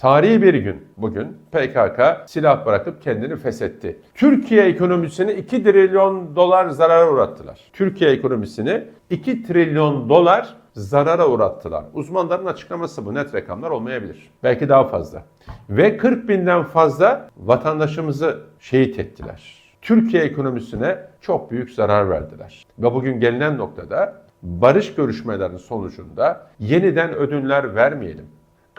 Tarihi bir gün bugün PKK silah bırakıp kendini feshetti. Türkiye ekonomisini 2 trilyon dolar zarara uğrattılar. Türkiye ekonomisini 2 trilyon dolar zarara uğrattılar. Uzmanların açıklaması bu. Net rakamlar olmayabilir. Belki daha fazla. Ve 40 binden fazla vatandaşımızı şehit ettiler. Türkiye ekonomisine çok büyük zarar verdiler. Ve bugün gelinen noktada barış görüşmelerinin sonucunda yeniden ödünler vermeyelim.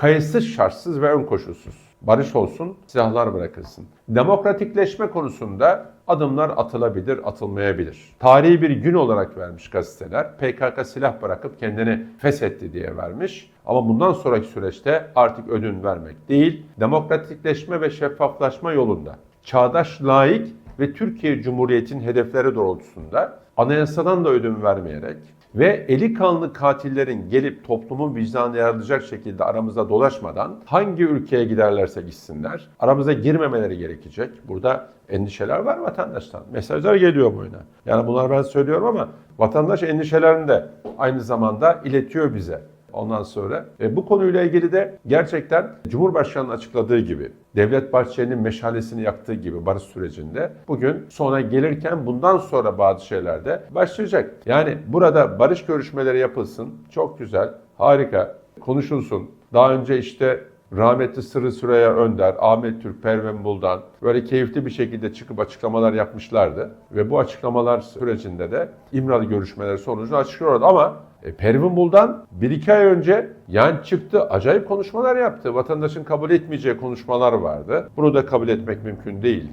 Kayıtsız, şartsız ve ön koşulsuz. Barış olsun, silahlar bırakılsın. Demokratikleşme konusunda adımlar atılabilir, atılmayabilir. Tarihi bir gün olarak vermiş gazeteler. PKK silah bırakıp kendini feshetti diye vermiş. Ama bundan sonraki süreçte artık ödün vermek değil, demokratikleşme ve şeffaflaşma yolunda çağdaş, layık ve Türkiye Cumhuriyeti'nin hedefleri doğrultusunda anayasadan da ödün vermeyerek ve eli kanlı katillerin gelip toplumun vicdanını yaralayacak şekilde aramızda dolaşmadan hangi ülkeye giderlerse gitsinler aramıza girmemeleri gerekecek. Burada endişeler var vatandaştan. Mesajlar geliyor boyuna. Yani bunlar ben söylüyorum ama vatandaş endişelerini de aynı zamanda iletiyor bize. Ondan sonra e, bu konuyla ilgili de gerçekten Cumhurbaşkanı'nın açıkladığı gibi Devlet Bahçeli'nin meşalesini yaktığı gibi barış sürecinde bugün sona gelirken bundan sonra bazı şeyler de başlayacak. Yani burada barış görüşmeleri yapılsın. Çok güzel, harika, konuşulsun. Daha önce işte rahmetli Sırrı Süreyya Önder, Ahmet Türk, Pervin Buldan böyle keyifli bir şekilde çıkıp açıklamalar yapmışlardı. Ve bu açıklamalar sürecinde de İmralı görüşmeleri sonucunu açıklıyorlardı. Ama e, Pervin Buldan bir iki ay önce yani çıktı acayip konuşmalar yaptı. Vatandaşın kabul etmeyeceği konuşmalar vardı. Bunu da kabul etmek mümkün değildi.